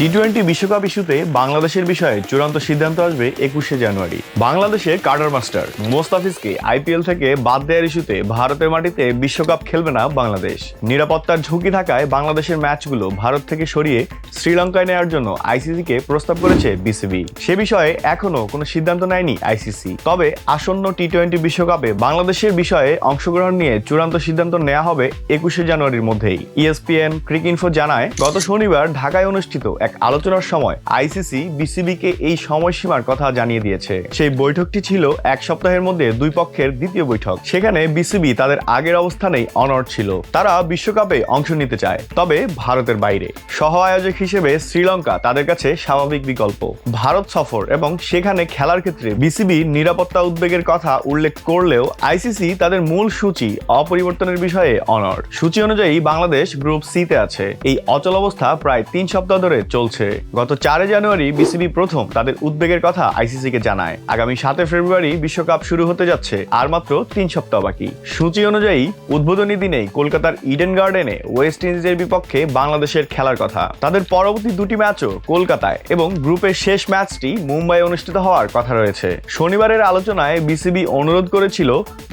T twenty বিশ্বকাপ ইস্যুতে বাংলাদেশের বিষয়ে চূড়ান্ত সিদ্ধান্ত আসবে একুশে জানুয়ারি। বাংলাদেশে কার্ডার মাস্টার মোস্তাফিজকে আইপিএল থেকে বাদ দেওয়ার ইস্যুতে ভারতের মাটিতে বিশ্বকাপ খেলবে না বাংলাদেশ। নিরাপত্তার ঝুঁকি থাকায় বাংলাদেশের ম্যাচগুলো ভারত থেকে সরিয়ে শ্রীলঙ্কায় নেওয়ার জন্য আইসিসিকে প্রস্তাব করেছে বিসিবি। সে বিষয়ে এখনও কোনো সিদ্ধান্ত নেয়নি আইসিসি। তবে আসন্ন টি টোয়েন্টি বিশ্বকাপে বাংলাদেশের বিষয়ে অংশগ্রহণ নিয়ে চূড়ান্ত সিদ্ধান্ত নেওয়া হবে একুশে জানুয়ারির মধ্যেই। E ইএসপিএন ক্রিক ইনফো জানায়, গত শনিবার ঢাকায় অনুষ্ঠিত এক আলোচনার সময় আইসিসি বিসিবিকে এই সময়সীমার কথা জানিয়ে দিয়েছে। সেই বৈঠকটি ছিল এক সপ্তাহের মধ্যে দুই পক্ষের দ্বিতীয় বৈঠক। সেখানে বিসিবি তাদের আগের অবস্থানেই অনড় ছিল। তারা বিশ্বকাপে অংশ নিতে চায়, তবে ভারতের বাইরে। সহ আয়োজক হিসেবে শ্রীলঙ্কা তাদের কাছে স্বাভাবিক বিকল্প। ভারত সফর এবং সেখানে খেলার ক্ষেত্রে বিসিবি নিরাপত্তা উদ্বেগের কথা উল্লেখ করলেও আইসিসি তাদের মূল সূচি অপরিবর্তনের বিষয়ে অনড়। সূচি অনুযায়ী বাংলাদেশ গ্রুপ সিতে আছে। এই অচল অবস্থা প্রায় তিন সপ্তাহ ধরে চলছে। গত চারে জানুয়ারি বিসিবি প্রথম তাদের উদ্বেগের কথা আইসিসিকে জানায়। আগামী সাতে ফেব্রুয়ারি বিশ্বকাপ শুরু হতে যাচ্ছে, আর মাত্র তিন সপ্তাহ বাকি। সূচি অনুযায়ী উদ্বোধনী দিনেই কলকাতার ইডেন গার্ডেনে ওয়েস্ট ইন্ডিজের বিপক্ষে বাংলাদেশের খেলার কথা। তাদের পরবর্তী দুটি ম্যাচও কলকাতায় এবং গ্রুপের শেষ ম্যাচটি মুম্বাই অনুষ্ঠিত হওয়ার কথা রয়েছে। শনিবারের আলোচনায় বিসিবি অনুরোধ করেছিল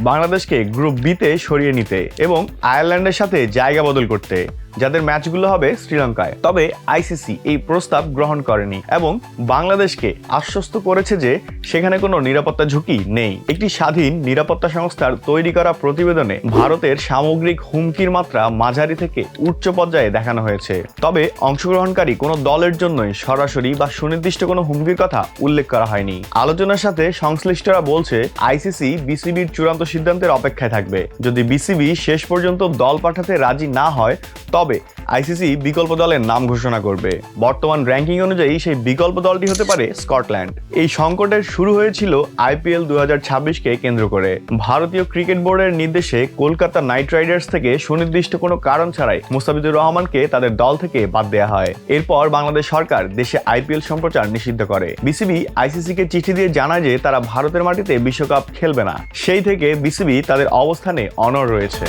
বাংলাদেশকে গ্রুপ বিতে সরিয়ে নিতে এবং আয়ারল্যান্ডের সাথে জায়গা বদল করতে। যাদের ম্যাচগুলো হবে শ্রীলঙ্কায়। তবে আইসিসি এই প্রস্তাব গ্রহণ করেনি এবং বাংলাদেশকে আশ্বস্ত করেছে যে সেখানে কোনো নিরাপত্তা ঝুঁকি নেই। একটি স্বাধীন নিরাপত্তা সংস্থার তৈরি করা প্রতিবেদনে ভারতের সামগ্রিক হুমকির মাত্রা মাঝারি থেকে উচ্চ পর্যায়ে দেখানো হয়েছে। তবে অংশগ্রহণকারী কোনো দলের জন্যই সরাসরি বা সুনির্দিষ্ট কোনো হুমকির কথা উল্লেখ করা হয়নি। আলোচনার সাথে সংশ্লিষ্টরা বলছে আইসিসি বিসিবির চূড়ান্ত সিদ্ধান্তের অপেক্ষায় থাকবে। যদি বিসিবি শেষ পর্যন্ত দল পাঠাতে রাজি না হয়, তবে আইসিসি বিকল্প দলের নাম ঘোষণা করবে। বর্তমান র্যাঙ্কিং অনুযায়ী সেই বিকল্প দলটি হতে পারে স্কটল্যান্ড। এই সংকটের শুরু হয়েছিল আইপিএল দু ছাব্বিশকে কেন্দ্র করে। ভারতীয় ক্রিকেট বোর্ডের নির্দেশে কলকাতা নাইট রাইডার্স থেকে সুনির্দিষ্ট কোনো কারণ ছাড়াই মুস্তাফিজুর রহমানকে তাদের দল থেকে বাদ দেওয়া হয়। এরপর বাংলাদেশ সরকার দেশে আইপিএল সম্প্রচার নিষিদ্ধ করে। বিসিবি আইসিসিকে চিঠি দিয়ে জানায় যে তারা ভারতের মাটিতে বিশ্বকাপ খেলবে না। সেই থেকে বিসিবি তাদের অবস্থানে অনড় রয়েছে।